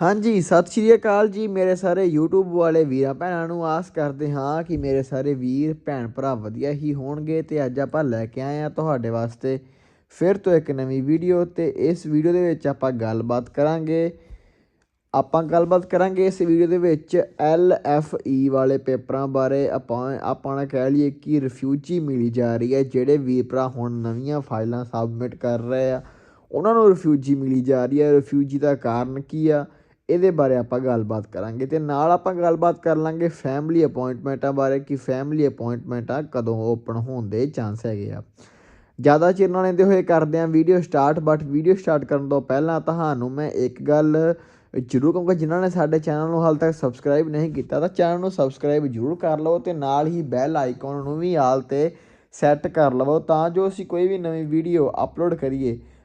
ਹਾਂਜੀ, ਸਤਿ ਸ਼੍ਰੀ ਅਕਾਲ ਜੀ ਮੇਰੇ ਸਾਰੇ YouTube ਵਾਲੇ ਵੀਰਾਂ ਭੈਣਾਂ ਨੂੰ। ਆਸ ਕਰਦੇ ਹਾਂ ਕਿ ਮੇਰੇ ਸਾਰੇ ਵੀਰ, ਭੈਣ ਭਰਾ ਵਧੀਆ ਹੀ ਹੋਣਗੇ ਤੇ ਅੱਜ ਆਪਾਂ ਲੈ ਕੇ ਆਏ ਆ ਤੁਹਾਡੇ ਵਾਸਤੇ ਫਿਰ ਤੋਂ ਇੱਕ ਨਵੀਂ ਵੀਡੀਓ ਤੇ ਇਸ ਵੀਡੀਓ ਦੇ ਵਿੱਚ ਆਪਾਂ ਗੱਲਬਾਤ ਕਰਾਂਗੇ। ਆਪਾਂ ਗੱਲਬਾਤ ਕਰਾਂਗੇ ਇਸ ਵੀਡੀਓ ਦੇ ਵਿੱਚ ਐਲ ਐਫ ਈ ਵਾਲੇ ਪੇਪਰਾਂ ਬਾਰੇ। ਆਪਾਂ ਆਪਾਂ ਨਾ ਕਹਿ ਲਈਏ ਕਿ ਰਿਫਿਊਜੀ ਮਿਲੀ ਜਾ ਰਹੀ ਹੈ, ਜਿਹੜੇ ਵੀਰ ਭਰਾ ਹੁਣ ਨਵੀਆਂ ਫਾਈਲਾਂ ਸਬਮਿਟ ਕਰ ਰਹੇ ਆ, ਉਹਨਾਂ ਨੂੰ ਰਿਫਿਊਜੀ ਮਿਲੀ ਜਾ ਰਹੀ ਹੈ। ਰਿਫਿਊਜੀ ਦਾ ਕਾਰਨ ਕੀ ਆ? ਇਹਦੇ ਬਾਰੇ ਆਪਾਂ ਗੱਲਬਾਤ ਕਰਾਂਗੇ ਤੇ ਨਾਲ ਆਪਾਂ ਗੱਲਬਾਤ ਕਰ ਲਾਂਗੇ ਫੈਮਿਲੀ ਅਪਾਇੰਟਮੈਂਟਾਂ ਬਾਰੇ ਕਿ ਫੈਮਿਲੀ ਅਪਾਇੰਟਮੈਂਟਾਂ ਕਦੋਂ ਓਪਨ ਹੋਣ ਦੇ ਚਾਂਸ ਹੈਗੇ ਆ। ਜ਼ਿਆਦਾ ਚਿਰ ਨਾ ਲੈਂਦੇ ਹੋਏ ਕਰਦੇ ਆਂ video start but video start ਕਰਨ ਤੋਂ ਪਹਿਲਾਂ ਤੁਹਾਨੂੰ ਮੈਂ ਇੱਕ ਗੱਲ ਜ਼ਰੂਰ ਕਹੂੰਗਾ, ਜਿਨ੍ਹਾਂ ਨੇ ਸਾਡੇ ਚੈਨਲ ਨੂੰ ਹਾਲ ਤੱਕ ਸਬਸਕ੍ਰਾਈਬ ਨਹੀਂ ਕੀਤਾ ਤਾਂ ਚੈਨਲ ਨੂੰ ਸਬਸਕ੍ਰਾਈਬ ਜ਼ਰੂਰ ਕਰ ਲਵੋ ਤੇ ਨਾਲ ਹੀ ਬੈਲ ਆਈਕਨ ਨੂੰ ਵੀ ਆਲ ਤੇ ਸੈੱਟ ਕਰ ਲਵੋ ਤਾਂ ਜੋ ਅਸੀਂ ਕੋਈ ਵੀ ਨਵੀਂ ਵੀਡੀਓ ਅਪਲੋਡ ਕਰੀਏ।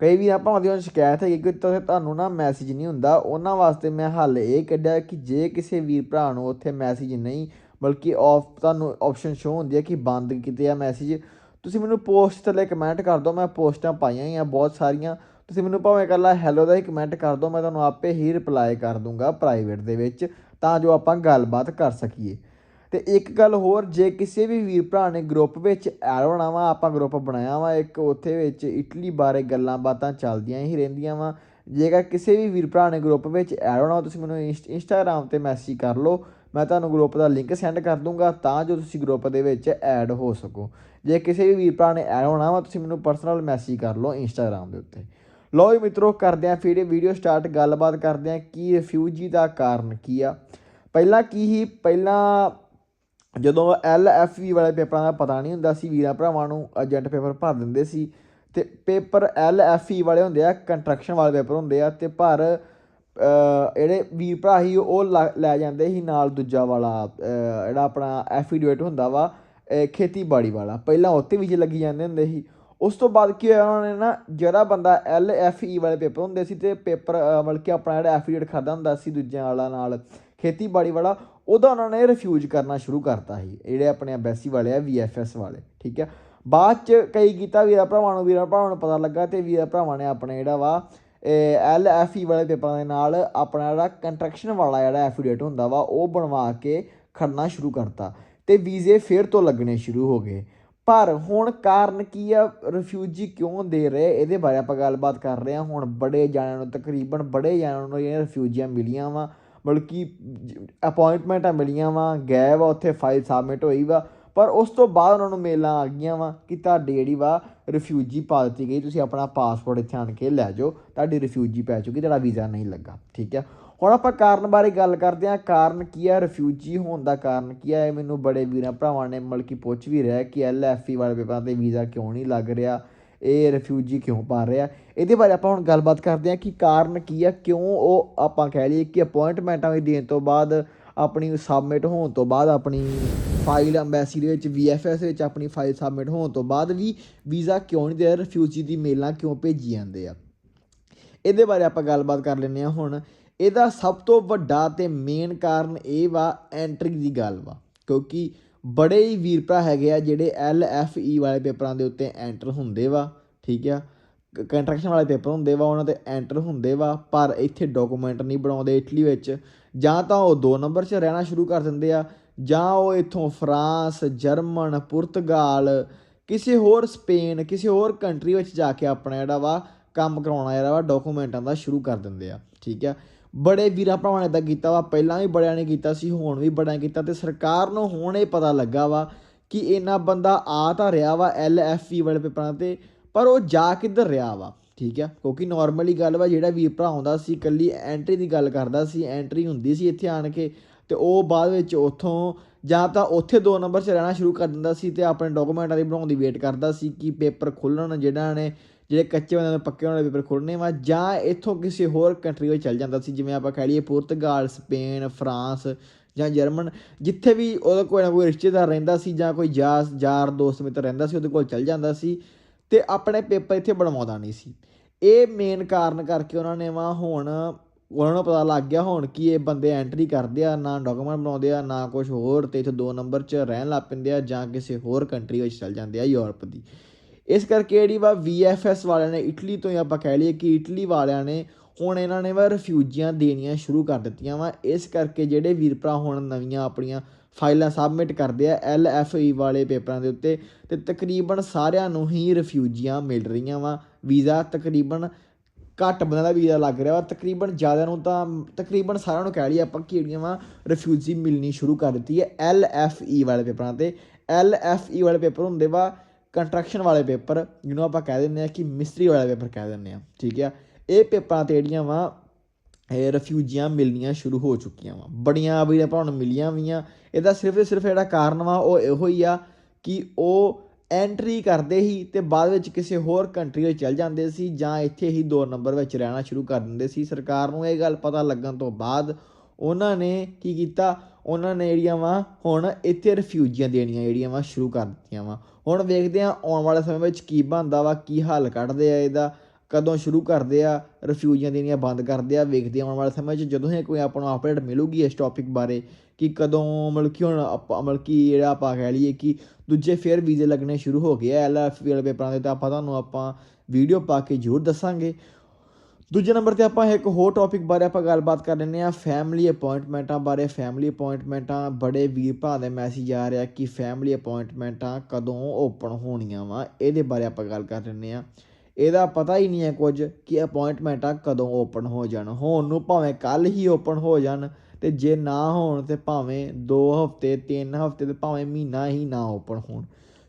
ਕਈ ਵੀ ਆਪਾਂ ਉਹਦੀ ਸ਼ਿਕਾਇਤ ਹੈ ਕਿ ਤੁਹਾਨੂੰ ਨਾ ਮੈਸੇਜ ਨਹੀਂ ਹੁੰਦਾ। ਉਹਨਾਂ ਵਾਸਤੇ ਮੈਂ ਹੱਲ ਇਹ ਕੱਢਿਆ ਕਿ ਜੇ ਕਿਸੇ ਵੀਰ ਭਰਾ ਨੂੰ ਉੱਥੇ ਮੈਸੇਜ ਨਹੀਂ, ਬਲਕਿ ਆਫ ਤੁਹਾਨੂੰ ਆਪਸ਼ਨ ਸ਼ੋ ਹੁੰਦੀ ਹੈ ਕਿ ਬੰਦ ਕੀਤੇ ਆ ਮੈਸੇਜ ਤੁਸੀਂ ਮੈਨੂੰ ਪੋਸਟ ਥੱਲੇ ਕਮੈਂਟ ਕਰ ਦਿਓ, ਮੈਂ ਪੋਸਟਾਂ ਪਾਈਆਂ ਹੀ ਆ ਬਹੁਤ ਸਾਰੀਆਂ। ਤੁਸੀਂ ਮੈਨੂੰ ਭਾਵੇਂ ਇਕੱਲਾ ਹੈਲੋ ਦਾ ਹੀ ਕਮੈਂਟ ਕਰ ਦਿਓ, ਮੈਂ ਤੁਹਾਨੂੰ ਆਪੇ ਹੀ ਰਿਪਲਾਈ ਕਰ ਦੂੰਗਾ ਪ੍ਰਾਈਵੇਟ ਦੇ ਵਿੱਚ, ਤਾਂ ਜੋ ਆਪਾਂ ਗੱਲਬਾਤ ਕਰ ਸਕੀਏ। ਤੇ ਇੱਕ ਗੱਲ ਹੋਰ, ਜੇ ਕਿਸੇ ਵੀ ਵੀਰ ਭਰਾ ਨੇ ਗਰੁੱਪ ਵਿੱਚ ਐਡ ਹੋਣਾ ਵਾ, ਆਪਾਂ ਗਰੁੱਪ ਬਣਾਇਆ ਵਾ, ਇੱਕ ਉੱਥੇ ਵਿੱਚ ਇਟਲੀ ਬਾਰੇ ਗੱਲਾਂ ਬਾਤਾਂ ਚੱਲਦੀਆਂ ਹੀ ਰਹਿੰਦੀਆਂ ਵਾ। ਜੇਕਰ ਕਿਸੇ ਵੀ ਵੀਰ ਭਰਾ ਨੇ ਗਰੁੱਪ ਵਿੱਚ ਐਡ ਹੋਣਾ ਤੁਸੀਂ ਮੈਨੂੰ ਇੰਸਟਾਗ੍ਰam ਤੇ ਮੈਸੇਜ ਕਰ ਲਓ। ਮੈਂ ਤੁਹਾਨੂੰ ਗਰੁੱਪ ਦਾ ਲਿੰਕ ਸੈਂਡ ਕਰ ਦੂੰਗਾ, ਤਾਂ ਜੋ ਤੁਸੀਂ ਗਰੁੱਪ ਦੇ ਵਿੱਚ ਐਡ ਹੋ ਸਕੋ। ਜੇ ਕਿਸੇ ਵੀ ਵੀਰ ਭਰਾ ਨੇ ਐਡ ਹੋਣਾ ਵਾ, ਤੁਸੀਂ ਮੈਨੂੰ ਪਰਸਨਲ ਮੈਸੇਜ ਕਰ ਲਓ ਇੰਸਟਾਗ੍ਰam ਦੇ ਉੱਤੇ। ਲਓ ਜੀ ਮਿੱਤਰੋ, ਕਰਦੇ ਆਂ ਫਿਰ ਵੀਡੀਓ ਸਟਾਰਟ ਗੱਲਬਾਤ ਕਰਦੇ ਆਂ ਕੀ ਰਿਫਿਊਜੀ ਦਾ ਕਾਰਨ ਕੀ ਆ। ਪਹਿਲਾਂ ਕੀ ਹੀ ਪਹਿਲਾਂ ਜਦੋਂ ਐਲ ਐਫ ਵੀ ਵਾਲੇ ਪੇਪਰਾਂ ਦਾ ਪਤਾ ਨਹੀਂ ਹੁੰਦਾ ਸੀ, ਵੀਰਾਂ ਭਰਾਵਾਂ ਨੂੰ ਏਜੰਟ ਪੇਪਰ ਭਰ ਦਿੰਦੇ ਸੀ ਤੇ ਪੇਪਰ ਐਲ ਐਫ ਈ ਵਾਲੇ ਹੁੰਦੇ ਆ ਕੰਸਟਰਕਸ਼ਨ ਵਾਲੇ ਪੇਪਰ ਹੁੰਦੇ ਆ ਤੇ ਪਰ ਜਿਹੜੇ ਵੀਰ ਭਰਾ ਸੀ ਉਹ ਲੈ ਜਾਂਦੇ ਸੀ ਨਾਲ ਦੂਜਾ ਵਾਲਾ ਜਿਹੜਾ ਆਪਣਾ ਐਫੀਡੇਵਿਟ ਹੁੰਦਾ ਵਾ ਖੇਤੀਬਾੜੀ ਵਾਲਾ। ਪਹਿਲਾਂ ਉੱਤੇ ਵੀ ਜੇ ਲੱਗੀ ਜਾਂਦੇ ਹੁੰਦੇ ਸੀ। ਉਸ ਤੋਂ ਬਾਅਦ ਕੀ ਹੋਇਆ, ਉਹਨਾਂ ਨੇ ਨਾ ਜਿਹੜਾ ਬੰਦਾ ਐਲ ਐਫ ਈ ਵਾਲੇ ਪੇਪਰ ਹੁੰਦੇ ਸੀ ਤੇ ਪੇਪਰ ਮਤਲਬ ਕਿ ਆਪਣਾ ਜਿਹੜਾ ਐਫੀਡੇਵਿਟ ਖਾਦਾ ਹੁੰਦਾ ਸੀ ਦੂਜਿਆਂ ਵਾਲਾ ਨਾਲ, ਖੇਤੀਬਾੜੀ ਵਾਲਾ ਉਹਦਾ ਉਹਨਾਂ ਨੇ ਰਿਫਿਊਜ਼ ਕਰਨਾ ਸ਼ੁਰੂ ਕਰਤਾ ਸੀ ਜਿਹੜੇ ਆਪਣੇ ਐਮਬੈਸੀ ਵਾਲੇ ਆ ਵੀਐਫਐਸ ਵਾਲੇ, ਠੀਕ ਹੈ। ਬਾਅਦ ਚ ਕਈ ਕੀਤਾ ਵੀਰਾ ਭਰਾਵਾਂ ਨੂੰ, ਵੀਰਾ ਭਰਾਵਾਂ ਨੂੰ ਪਤਾ ਲੱਗਾ ਤੇ ਵੀਰਾ ਭਰਾਵਾਂ ਨੇ ਆਪਣੇ ਜਿਹੜਾ ਵਾ ਐਲ ਐਫ ਈ ਵਾਲੇ ਪੇਪਰਾਂ ਦੇ ਨਾਲ ਆਪਣਾ ਜਿਹੜਾ ਕੰਟਰੈਕਸ਼ਨ ਵਾਲਾ ਜਿਹੜਾ ਐਫੀਡੇਟ ਹੁੰਦਾ ਵਾ, ਉਹ ਬਣਵਾ ਕੇ ਖੜਨਾ ਸ਼ੁਰੂ ਕਰਤਾ ਤੇ ਵੀਜ਼ੇ ਫੇਰ ਤੋਂ ਲੱਗਣੇ ਸ਼ੁਰੂ ਹੋ ਗਏ। ਪਰ ਹੁਣ ਕਾਰਨ ਕੀ ਆ? ਰਿਫਿਊਜੀ ਕਿਉਂ ਦੇ ਰਹੇ? ਇਹਦੇ ਬਾਰੇ ਆਪਾਂ ਗੱਲਬਾਤ ਕਰ ਰਹੇ ਹਾਂ। ਹੁਣ ਬੜੇ ਜਾਣਿਆਂ ਨੂੰ ਤਕਰੀਬਨ ਬੜੇ ਜਾਣਿਆਂ ਨੂੰ ਇਹ ਰਿਫਿਊਜੀਆਂ ਮਿਲੀਆਂ ਵਾ। ਬਲਕਿ ਅਪਾਇੰਟਮੈਂਟਾਂ ਮਿਲੀਆਂ ਵਾ ਗਏ ਵਾ ਉੱਥੇ ਫਾਈਲ ਸਬਮਿਟ ਹੋਈ ਵਾ। ਪਰ ਉਸ ਤੋਂ ਬਾਅਦ ਉਹਨਾਂ ਨੂੰ ਮੇਲਾਂ ਆ ਗਈਆਂ ਵਾ ਕਿ ਤੁਹਾਡੀ ਜਿਹੜੀ ਵਾ ਰਿਫਿਊਜੀ ਪਾ ਦਿੱਤੀ ਗਈ, ਤੁਸੀਂ ਆਪਣਾ ਪਾਸਪੋਰਟ ਇੱਥੇ ਆਣ ਕੇ ਲੈ ਜਾਓ, ਤੁਹਾਡੀ ਰਿਫਿਊਜੀ ਪੈ ਚੁੱਕੀ, ਤੁਹਾਡਾ ਵੀਜ਼ਾ ਨਹੀਂ ਲੱਗਾ, ਠੀਕ ਹੈ ਹੁਣ ਆਪਾਂ ਕਾਰਨ ਬਾਰੇ ਗੱਲ ਕਰਦੇ ਹਾਂ। ਕਾਰਨ ਕੀ ਹੈ ਰਿਫਿਊਜੀ ਹੋਣ ਦਾ ਕਾਰਨ ਕੀ ਹੈ ਮੈਨੂੰ ਬੜੇ ਵੀਰਾਂ ਭਰਾਵਾਂ ਨੇ ਮਲਕੀ ਪੁੱਛ ਵੀ ਰਿਹਾ ਕਿ ਐਲਐਫਈ ਵਾਲੇ ਪੇਪਰਾਂ ਤੇ ਵੀਜ਼ਾ ਕਿਉਂ ਨਹੀਂ ਲੱਗ ਰਿਹਾ? ਇਹ ਰਿਫਿਊਜੀ ਕਿਉਂ ਪਾ ਰਿਹਾ? ਇਹਦੇ ਬਾਰੇ ਆਪਾਂ ਹੁਣ ਗੱਲਬਾਤ ਕਰਦੇ ਹਾਂ ਕਿ ਕਾਰਨ ਕੀ ਆ, ਕਿਉਂ ਉਹ ਆਪਾਂ ਕਹਿ ਲਈਏ ਕਿ ਅਪਾਇੰਟਮੈਂਟਾਂ ਵੀ ਦੇਣ ਤੋਂ ਬਾਅਦ ਆਪਣੀ ਸਬਮਿਟ ਹੋਣ ਤੋਂ ਬਾਅਦ ਆਪਣੀ ਫਾਈਲ ਐਮਬੈਸੀ ਦੇ ਵਿੱਚ ਵੀਐਫਐਸ ਵਿੱਚ ਆਪਣੀ ਫਾਈਲ ਸਬਮਿਟ ਹੋਣ ਤੋਂ ਬਾਅਦ ਵੀ ਵੀਜ਼ਾ ਕਿਉਂ ਨਹੀਂ ਦੇ ਰਿਫਿਊਜੀ ਦੀ ਮੇਲਾਂ ਕਿਉਂ ਭੇਜੀ ਜਾਂਦੇ ਆ? ਇਹਦੇ ਬਾਰੇ ਆਪਾਂ ਗੱਲਬਾਤ ਕਰ ਲੈਂਦੇ ਆ ਹੁਣ। ਇਹਦਾ ਸਭ ਤੋਂ ਵੱਡਾ ਤੇ ਮੇਨ ਕਾਰਨ ਇਹ ਵਾ ਐਂਟਰੀ ਦੀ ਗੱਲ ਵਾ। ਕਿਉਂਕਿ ਬੜੇ ਹੀ ਵੀਰ ਭਰਾ ਹੈਗੇ ਆ, ਜਿਹੜੇ ਐਲ ਐਫ ਈ ਵਾਲੇ ਪੇਪਰਾਂ ਦੇ ਉੱਤੇ ਐਂਟਰ ਹੁੰਦੇ ਵਾ, ਠੀਕ ਆ? ਕੰਟਰੈਕਸ਼ਨ ਵਾਲੇ ਪੇਪਰ ਹੁੰਦੇ ਵਾ, ਉਹਨਾਂ ਤੇ ਐਂਟਰ ਹੁੰਦੇ ਵਾ, ਪਰ ਇੱਥੇ ਡਾਕੂਮੈਂਟ ਨਹੀਂ ਬਣਾਉਂਦੇ ਇਟਲੀ ਵਿੱਚ। ਜਾਂ ਤਾਂ ਉਹ 2 ਨੰਬਰ 'ਚ ਰਹਿਣਾ ਸ਼ੁਰੂ ਕਰ ਦਿੰਦੇ ਆ, ਜਾਂ ਉਹ ਇੱਥੋਂ ਫਰਾਂਸ, ਜਰਮਨ, ਪੁਰਤਗਾਲ, ਕਿਸੇ ਹੋਰ ਸਪੇਨ, ਕਿਸੇ ਹੋਰ ਕੰਟਰੀ ਵਿੱਚ ਜਾ ਕੇ ਆਪਣਾ ਜਿਹੜਾ ਵਾ ਕੰਮ ਕਰਾਉਣਾ ਜਿਹੜਾ ਵਾ ਡਾਕੂਮੈਂਟਾਂ ਦਾ ਸ਼ੁਰੂ ਕਰ ਦਿੰਦੇ ਆ, ਠੀਕ ਆ? ਬੜੇ ਵੀਰਾਂ ਭਰਾਵਾਂ ਨੇ ਤਾਂ ਕੀਤਾ ਵਾ, ਪਹਿਲਾਂ ਵੀ ਬੜਿਆਂ ਨੇ ਕੀਤਾ ਸੀ, ਹੁਣ ਵੀ ਬੜਿਆਂ ਕੀਤਾ ਤੇ ਸਰਕਾਰ ਨੂੰ ਹੁਣ ਇਹ ਪਤਾ ਲੱਗਾ ਵਾ ਕਿ ਇਹਨਾਂ ਬੰਦਾ ਆ ਤਾਂ ਰਿਹਾ ਵਾ ਐਲ ਐਫ ਈ ਵਾਲੇ ਪੇਪਰਾਂ ਤੇ, ਪਰ ਉਹ ਜਾ ਕਿੱਧਰ ਰਿਹਾ ਵਾ, ਠੀਕ ਆ? ਕਿਉਂਕਿ ਨਾਰਮਲੀ ਗੱਲ ਵਾ, ਜਿਹੜਾ ਵੀਰ ਭਰਾ ਆਉਂਦਾ ਸੀ ਕੱਲੀ ਐਂਟਰੀ ਦੀ ਗੱਲ ਕਰਦਾ ਸੀ ਐਂਟਰੀ ਹੁੰਦੀ ਸੀ ਇੱਥੇ ਆਣ ਕੇ ਤੇ ਉਹ ਬਾਅਦ ਵਿੱਚ ਉੱਥੋਂ ਜਾਂ ਤਾਂ ਉੱਥੇ 2 ਨੰਬਰ 'ਚ ਰਹਿਣਾ ਸ਼ੁਰੂ ਕਰ ਦਿੰਦਾ ਸੀ ਤੇ ਆਪਣੇ ਡਾਕੂਮੈਂਟਾਂ ਦੀ ਬਣਾਉਣ ਦੀ ਵੇਟ ਕਰਦਾ ਸੀ ਕਿ ਪੇਪਰ ਖੁੱਲਣ, ਜਿਹੜਾ ਨੇ ਜਿਹੜੇ ਕੱਚੇ ਬੰਦੇ ਨੂੰ ਪੱਕੇ ਵਾਲੇ ਪੇਪਰ ਖੋਲਣੇ ਵਾ, ਜਾਂ ਇੱਥੋਂ ਕਿਸੇ ਹੋਰ ਕੰਟਰੀ ਵਿੱਚ ਚੱਲ ਜਾਂਦਾ ਸੀ, ਜਿਵੇਂ ਆਪਾਂ ਕਹਿ ਲਈਏ ਪੁਰਤਗਾਲ, ਸਪੇਨ, ਫਰਾਂਸ ਜਾਂ ਜਰਮਨ, ਜਿੱਥੇ ਵੀ ਉਹਦਾ ਕੋਈ ਨਾ ਕੋਈ ਰਿਸ਼ਤੇਦਾਰ ਰਹਿੰਦਾ ਸੀ ਜਾਂ ਕੋਈ ਯਾਰ ਯਾਰ ਦੋਸਤ ਮਿੱਤਰ ਰਹਿੰਦਾ ਸੀ, ਉਹਦੇ ਕੋਲ ਚੱਲ ਜਾਂਦਾ ਸੀ ਤੇ ਆਪਣੇ ਪੇਪਰ ਇੱਥੇ ਬਣਵਾਉਂਦਾ ਨਹੀਂ ਸੀ। ਇਹ ਮੇਨ ਕਾਰਨ ਕਰਕੇ ਉਹਨਾਂ ਨੇ ਵਾ ਹੁਣ ਉਹਨਾਂ ਨੂੰ ਪਤਾ ਲੱਗ ਗਿਆ ਹੁਣ ਕਿ ਇਹ ਬੰਦੇ ਐਂਟਰੀ ਕਰਦੇ ਆ, ਨਾ ਡਾਕੂਮੈਂਟ ਬਣਾਉਂਦੇ ਆ, ਨਾ ਕੁਝ ਹੋਰ ਤੇ ਇੱਥੇ ਦੋ ਨੰਬਰ 'ਚ ਰਹਿਣ ਲੱਗ ਪੈਂਦੇ ਆ ਜਾਂ ਕਿਸੇ ਹੋਰ ਕੰਟਰੀ ਵਿੱਚ ਚੱਲ ਜਾਂਦੇ ਆ, ਯੂਰਪ ਦੀ। ਇਸ ਕਰਕੇ ਜਿਹੜੀ ਵਾ VFS ਵਾਲਿਆਂ ਨੇ ਇਟਲੀ ਤੋਂ ਹੀ ਆਪਾਂ ਕਹਿ ਲਈਏ ਕਿ ਇਟਲੀ ਵਾਲਿਆਂ ਨੇ ਹੁਣ ਇਹਨਾਂ ਨੇ ਵਾ ਰਿਫਿਊਜੀਆਂ ਦੇਣੀਆਂ ਸ਼ੁਰੂ ਕਰ ਦਿੱਤੀਆਂ ਵਾ। ਇਸ ਕਰਕੇ ਜਿਹੜੇ ਵੀਰ ਭਰਾ ਹੁਣ ਨਵੀਆਂ ਆਪਣੀਆਂ ਫਾਈਲਾਂ ਸਬਮਿਟ ਕਰਦੇ ਆ LFE ਵਾਲੇ ਪੇਪਰਾਂ ਦੇ ਉੱਤੇ, ਤੇ ਤਕਰੀਬਨ ਸਾਰਿਆਂ ਨੂੰ ਹੀ ਰਿਫਿਊਜੀਆਂ ਮਿਲ ਰਹੀਆਂ ਵਾ। ਵੀਜ਼ਾ ਤਕਰੀਬਨ ਘੱਟ ਬੰਦਿਆਂ ਦਾ ਵੀਜ਼ਾ ਲੱਗ ਰਿਹਾ ਵਾ। ਤਕਰੀਬਨ ਜ਼ਿਆਦਾ ਨੂੰ ਤਾਂ, ਤਕਰੀਬਨ ਸਾਰਿਆਂ ਨੂੰ ਕਹਿ ਲਈਏ ਆਪਾਂ ਕਿ ਜਿਹੜੀਆਂ ਵਾ ਰਿਫਿਊਜੀ ਮਿਲਣੀ ਸ਼ੁਰੂ ਕਰ ਦਿੱਤੀ ਹੈ LFE ਵਾਲੇ ਪੇਪਰਾਂ ਤੇ। LFE ਵਾਲੇ ਪੇਪਰ ਹੁੰਦੇ ਵਾ ਕੰਸਟਰਕਸ਼ਨ ਵਾਲੇ ਪੇਪਰ, ਜਿਹਨੂੰ ਆਪਾਂ ਕਹਿ ਦਿੰਦੇ ਆ ਕਿ ਮਿਸਤਰੀ ਵਾਲੇ ਪੇਪਰ ਕਹਿ ਦਿੰਦੇ ਆ ਠੀਕ ਆ ਇਹ ਪੇਪਰਾਂ ਤੇ ਜਿਹੜੀਆਂ ਵਾ, ਇਹ ਰਫਿਊਜੀਆਂ ਮਿਲਣੀਆਂ ਸ਼ੁਰੂ ਹੋ ਚੁੱਕੀਆਂ ਵਾ। ਬੜੀਆਂ ਵੀਰਾਂ ਭਰਾਵਾਂ ਨੂੰ ਮਿਲੀਆਂ ਵੀਆਂ ਇਹਦਾ ਸਿਰਫ ਸਿਰਫ ਜਿਹੜਾ ਕਾਰਨ ਵਾ, ਉਹ ਇਹੋ ਹੀ ਆ ਕਿ ਉਹ ਐਂਟਰੀ ਕਰਦੇ ਹੀ ਤੇ ਬਾਅਦ ਵਿੱਚ ਕਿਸੇ ਹੋਰ ਕੰਟਰੀ ਵਿੱਚ ਚਲ ਜਾਂਦੇ ਸੀ ਜਾਂ ਇੱਥੇ ਹੀ ਦੋ ਨੰਬਰ ਵਿੱਚ ਰਹਿਣਾ ਸ਼ੁਰੂ ਕਰ ਦਿੰਦੇ ਸੀ। ਸਰਕਾਰ ਨੂੰ ਇਹ ਗੱਲ ਪਤਾ ਲੱਗਣ ਤੋਂ ਬਾਅਦ ਉਹਨਾਂ ਨੇ ਕੀ ਕੀਤਾ? ਉਹਨਾਂ ਨੇ ਜਿਹੜੀਆਂ ਵਾ, ਹੁਣ ਇੱਥੇ ਰਿਫਿਊਜੀਆਂ ਦੇਣੀਆਂ ਜਿਹੜੀਆਂ ਵਾ, ਸ਼ੁਰੂ ਕਰ ਦਿੱਤੀਆਂ ਵਾ। ਹੁਣ ਵੇਖਦੇ ਆ ਆਉਣ ਵਾਲੇ ਸਮੇਂ ਵਿੱਚ ਕੀ ਬਣਦਾ ਵਾ, ਕੀ ਹੱਲ ਕੱਢਦੇ ਆ ਇਹਦਾ, ਕਦੋਂ ਸ਼ੁਰੂ ਕਰਦੇ ਆ ਰਿਫਿਊਜੀਆਂ ਦੇਣੀਆਂ ਬੰਦ ਕਰਦੇ ਆ, ਵੇਖਦੇ ਆਉਣ ਵਾਲੇ ਸਮੇਂ 'ਚ ਜਦੋਂ ਹੀ ਕੋਈ ਆਪਾਂ ਨੂੰ ਅਪਡੇਟ ਮਿਲੂਗੀ ਇਸ ਟੌਪਿਕ ਬਾਰੇ, ਕਿ ਕਦੋਂ ਮਤਲਬ ਕਿ ਹੁਣ ਆਪਾਂ, ਮਤਲਬ ਕਿ ਜਿਹੜਾ ਆਪਾਂ ਕਹਿ ਲਈਏ ਕਿ ਦੂਜੇ ਫੇਰ ਵੀਜ਼ੇ ਲੱਗਣੇ ਸ਼ੁਰੂ ਹੋ ਗਏ ਆ ਐਲਐਫ ਵਾਲੇ ਪੇਪਰਾਂ ਦੇ, ਤਾਂ ਆਪਾਂ ਤੁਹਾਨੂੰ ਆਪਾਂ ਵੀਡੀਓ ਪਾ ਕੇ ਜ਼ਰੂਰ ਦੱਸਾਂਗੇ। ਦੂਜੇ ਨੰਬਰ ਤੇ ਆਪਾਂ ਇੱਕ ਹੋਰ ਟੌਪਿਕ ਬਾਰੇ ਆਪਾਂ ਗੱਲਬਾਤ ਕਰ ਲੈਂਦੇ ਆ ਫੈਮਿਲੀ ਅਪਾਇੰਟਮੈਂਟਾਂ ਬਾਰੇ। ਫੈਮਿਲੀ ਅਪਾਇੰਟਮੈਂਟਾਂ ਬੜੇ ਵੀਰ ਭਰਾ ਦੇ ਮੈਸੇਜ ਆ ਰਿਹਾ ਕਿ ਫੈਮਿਲੀ ਅਪਾਇੰਟਮੈਂਟਾਂ ਕਦੋਂ ਓਪਨ ਹੋਣੀਆਂ ਵਾ, ਇਹਦੇ ਬਾਰੇ ਆਪਾਂ ਗੱਲ ਕਰ ਲੈਂਦੇ ਆ ਇਹਦਾ ਪਤਾ ਹੀ ਨਹੀਂ ਹੈ ਕੁਝ ਕਿ ਅਪਾਇੰਟਮੈਂਟਾਂ ਕਦੋਂ ਓਪਨ ਹੋ ਜਾਣ। ਹੋਣ ਨੂੰ ਭਾਵੇਂ ਕੱਲ ਹੀ ਓਪਨ ਹੋ ਜਾਣ ਤੇ ਜੇ ਨਾ ਹੋਣ ਤੇ ਭਾਵੇਂ 2 ਹਫ਼ਤੇ 3 ਹਫ਼ਤੇ ਤੇ ਭਾਵੇਂ ਮਹੀਨਾ ਹੀ ਨਾ ਓਪਨ ਹੋਣ।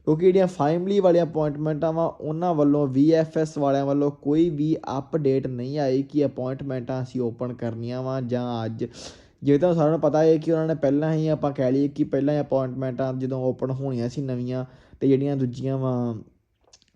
ਕਿਉਂਕਿ ਜਿਹੜੀਆਂ ਫੈਮਿਲੀ ਵਾਲੀਆਂ ਅਪਾਇੰਟਮੈਂਟਾਂ ਵਾ, ਉਹਨਾਂ ਵੱਲੋਂ VFS ਵਾਲਿਆਂ ਵੱਲੋਂ ਕੋਈ ਵੀ ਅਪਡੇਟ ਨਹੀਂ ਆਈ ਕਿ ਅਪਾਇੰਟਮੈਂਟਾਂ ਅਸੀਂ ਓਪਨ ਕਰਨੀਆਂ ਵਾ ਜਾਂ ਅੱਜ। ਜੇ ਤਾਂ ਸਾਰਿਆਂ ਨੂੰ ਪਤਾ ਹੈ ਕਿ ਉਹਨਾਂ ਨੇ ਪਹਿਲਾਂ ਹੀ ਆਪਾਂ ਕਹਿ ਲਈਏ ਕਿ ਪਹਿਲਾਂ ਹੀ ਅਪਾਇੰਟਮੈਂਟਾਂ ਜਦੋਂ ਓਪਨ ਹੋਣੀਆਂ ਸੀ ਨਵੀਆਂ, ਤੇ ਜਿਹੜੀਆਂ ਦੂਜੀਆਂ ਵਾ,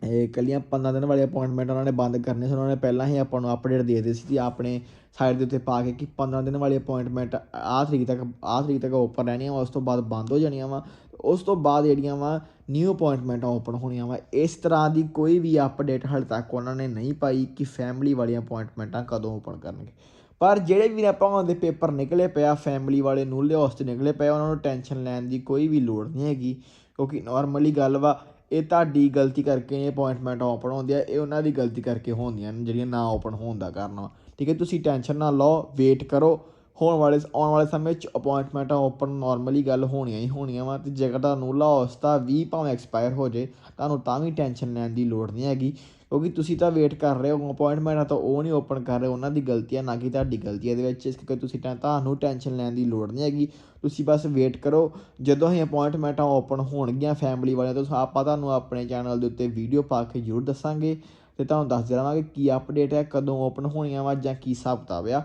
ਇਹ ਕੱਲੀਆਂ 15 ਦਿਨ ਵਾਲੇ ਅਪਾਇੰਟਮੈਂਟ ਉਹਨਾਂ ਨੇ ਬੰਦ ਕਰਨੇ ਸੀ, ਉਹਨਾਂ ਨੇ ਪਹਿਲਾਂ ਹੀ ਆਪਾਂ ਨੂੰ ਅਪਡੇਟ ਦੇ ਦਿੱਤੀ ਸੀ ਆਪਣੇ ਸਾਈਡ ਦੇ ਉੱਤੇ ਪਾ ਕੇ ਕਿ 15 ਦਿਨ ਵਾਲੀ ਅਪਾਇੰਟਮੈਂਟ ਆਹ ਤਰੀਕ ਤੱਕ ਆਹ ਤਰੀਕ ਤੱਕ ਓਪਨ ਰਹਿਣੀਆਂ ਵਾ, ਉਸ ਤੋਂ ਬਾਅਦ ਬੰਦ ਹੋ ਜਾਣੀਆਂ ਵਾ, ਉਸ ਤੋਂ ਬਾਅਦ ਜਿਹੜੀਆਂ ਵਾ ਨਿਊ ਅਪਾਇੰਟਮੈਂਟਾਂ ਓਪਨ ਹੋਣੀਆਂ ਵਾ। ਇਸ ਤਰ੍ਹਾਂ ਦੀ ਕੋਈ ਵੀ ਅਪਡੇਟ ਹਾਲੇ ਤੱਕ ਉਹਨਾਂ ਨੇ ਨਹੀਂ ਪਾਈ ਕਿ ਫੈਮਿਲੀ ਵਾਲੀਆਂ ਅਪਾਇੰਟਮੈਂਟਾਂ ਕਦੋਂ ਓਪਨ ਕਰਨਗੇ। ਪਰ ਜਿਹੜੇ ਵੀ ਆਪਾਂ ਦੇ ਪੇਪਰ ਨਿਕਲੇ ਪਿਆ ਫੈਮਿਲੀ ਵਾਲੇ ਨੂੰ ਨੂਲੇ ਵਾਸਤੇ ਨਿਕਲੇ ਪਏ ਉਹਨਾਂ ਨੂੰ ਟੈਨਸ਼ਨ ਲੈਣ ਦੀ ਕੋਈ ਵੀ ਲੋੜ ਨਹੀਂ ਹੈਗੀ। ਕਿਉਂਕਿ ਨਾਰਮਲੀ ਗੱਲ ਵਾ, ਇਹ ਤੁਹਾਡੀ ਗਲਤੀ ਕਰਕੇ ਇਹ ਅਪਾਇੰਟਮੈਂਟ ਓਪਨ ਹੁੰਦੀ ਆ, ਇਹ ਉਹਨਾਂ ਦੀ ਗਲਤੀ ਕਰਕੇ ਹੁੰਦੀਆਂ ਨੇ, ਜਿਹੜੀਆਂ ਨਾ ਓਪਨ ਹੋਣ ਦਾ ਕਾਰਨ ਵਾ। ਠੀਕ ਹੈ, ਤੁਸੀਂ ਟੈਨਸ਼ਨ ਨਾ ਲਓ ਵੇਟ ਕਰੋ। ਹੋਣ ਵਾਲੇ ਆਉਣ ਵਾਲੇ ਸਮੇਂ 'ਚ ਅਪਾਇੰਟਮੈਂਟਾਂ ਓਪਨ ਨਾਰਮਲੀ ਗੱਲ ਹੋਣੀਆਂ ਹੀ ਹੋਣੀਆਂ ਵਾ ਤੇ ਜੇਕਰ ਤੁਹਾਨੂੰ ਲਾਸ ਤਾਂ 20 ਭਾਵੇਂ ਐਕਸਪਾਇਰ ਹੋ ਜੇ, ਤੁਹਾਨੂੰ ਤਾਂ ਵੀ ਟੈਨਸ਼ਨ ਲੈਣ ਦੀ ਲੋੜ ਨਹੀਂ ਹੈਗੀ। ਕਿਉਂਕਿ ਤੁਸੀਂ ਤਾਂ ਵੇਟ ਕਰ ਰਹੇ ਹੋ ਅਪਾਇੰਟਮੈਂਟ ਤਾਂ ਉਹ ਨਹੀਂ ਓਪਨ ਕਰ ਰਹੇ, ਉਹਨਾਂ ਦੀ ਗਲਤੀ ਹੈ ਨਾ ਕਿ ਤੁਹਾਡੀ ਗਲਤੀ ਹੈ ਇਹਦੇ ਵਿੱਚ, ਇਸ ਕਰਕੇ ਤੁਸੀਂ ਟੈਂ- ਤੁਹਾਨੂੰ ਟੈਨਸ਼ਨ ਲੈਣ ਦੀ ਲੋੜ ਨਹੀਂ ਹੈਗੀ। ਤੁਸੀਂ ਬਸ ਵੇਟ ਕਰੋ, ਜਦੋਂ ਹੀ ਅਪਾਇੰਟਮੈਂਟਾਂ ਓਪਨ ਹੋਣਗੀਆਂ ਫੈਮਿਲੀ ਵਾਲਿਆਂ ਤੋਂ, ਆਪਾਂ ਤੁਹਾਨੂੰ ਆਪਣੇ ਚੈਨਲ ਦੇ ਉੱਤੇ ਵੀਡੀਓ ਪਾ ਕੇ ਜ਼ਰੂਰ ਦੱਸਾਂਗੇ। ਤੇ ਤੁਹਾਨੂੰ ਦੱਸ ਦੇਵਾਂਗੇ ਕੀ ਅਪਡੇਟ ਹੈ, ਕਦੋਂ ਓਪਨ ਹੋਣੀਆਂ ਵਾ ਜਾਂ ਕੀ ਹਿਸਾਬ ਕਿਤਾਬ ਆ।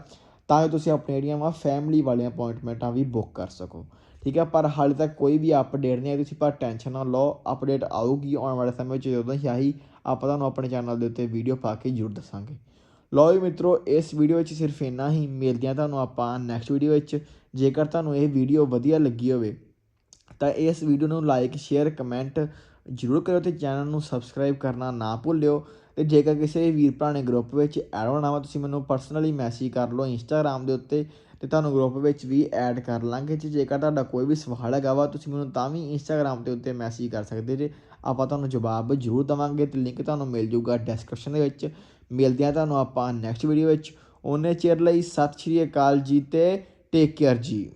ਤਾਂ ਕਿ ਤੁਸੀਂ ਆਪਣੀਆਂ ਜਿਹੜੀਆਂ ਵਾ ਫੈਮਿਲੀ ਵਾਲੀਆਂ ਅਪਾਇੰਟਮੈਂਟਾਂ ਵੀ ਬੁੱਕ ਕਰ ਸਕੋ। ਠੀਕ ਹੈ, ਪਰ ਹਾਲੇ ਤੱਕ ਕੋਈ ਵੀ ਅਪਡੇਟ ਨਹੀਂ ਆਈ, ਤੁਸੀਂ ਪਰ ਟੈਨਸ਼ਨ ਨਾ ਲਓ ਅਪਡੇਟ ਆਊਗੀ ਆਉਣ ਵਾਲੇ ਸਮੇਂ ਵਿੱਚ ਜਦੋਂ ਹੀ ਆਹੀ ਆਪਾਂ ਤੁਹਾਨੂੰ ਆਪਣੇ ਚੈਨਲ ਦੇ ਉੱਤੇ ਵੀਡੀਓ ਪਾ ਕੇ ਜ਼ਰੂਰ ਦੱਸਾਂਗੇ। ਲਓ ਜੀ ਮਿੱਤਰੋ, ਇਸ ਵੀਡੀਓ ਵਿੱਚ ਸਿਰਫ ਇੰਨਾ ਹੀ। ਮਿਲਦੇ ਹਾਂ ਤੁਹਾਨੂੰ ਆਪਾਂ ਨੈਕਸਟ ਵੀਡੀਓ ਵਿੱਚ। ਜੇਕਰ ਤੁਹਾਨੂੰ ਇਹ ਵੀਡੀਓ ਵਧੀਆ ਲੱਗੀ ਹੋਵੇ, ਤਾਂ ਇਸ ਵੀਡੀਓ ਨੂੰ ਲਾਈਕ ਸ਼ੇਅਰ ਕਮੈਂਟ ਜ਼ਰੂਰ ਕਰਿਓ ਤੇ ਚੈਨਲ ਨੂੰ ਸਬਸਕ੍ਰਾਈਬ ਕਰਨਾ ਨਾ ਭੁੱਲਿਓ। ਅਤੇ ਜੇਕਰ ਕਿਸੇ ਵੀਰ ਭਰਾ ਨੇ ਗਰੁੱਪ ਵਿੱਚ ਐਡ ਹੋਣਾ ਵਾ, ਤੁਸੀਂ ਮੈਨੂੰ ਪਰਸਨਲੀ ਮੈਸੇਜ ਕਰ ਲਓ ਇੰਸਟਾਗ੍ਰam ਦੇ ਉੱਤੇ ਤੇ ਤੁਹਾਨੂੰ ਗਰੁੱਪ ਵਿੱਚ ਵੀ ਐਡ ਕਰ ਲਾਂਗੇ। ਜੇ ਜੇਕਰ ਤੁਹਾਡਾ ਕੋਈ ਵੀ ਸਵਾਲ ਹੈਗਾ ਵਾ, ਤੁਸੀਂ ਮੈਨੂੰ ਤਾਂ ਵੀ ਇੰਸਟਾਗ੍ਰam ਦੇ ਉੱਤੇ ਮੈਸੇਜ ਕਰ ਸਕਦੇ ਜੇ। ਆਪਾਂ ਤੁਹਾਨੂੰ ਜਵਾਬ ਜ਼ਰੂਰ ਦਵਾਂਗੇ ਤੇ ਲਿੰਕ ਤੁਹਾਨੂੰ ਮਿਲ ਜੂਗਾ ਡਿਸਕ੍ਰਿਪਸ਼ਨ ਦੇ ਵਿੱਚ। ਮਿਲਦੇ ਆ ਤੁਹਾਨੂੰ ਆਪਾਂ ਨੈਕਸਟ ਵੀਡੀਓ ਵਿੱਚ। ਉਹਨੇ ਚਿਰ ਲਈ ਸਤਿ ਸ਼੍ਰੀ ਅਕਾਲ ਜੀ ਤੇ ਟੇਕ ਕੇਅਰ ਜੀ।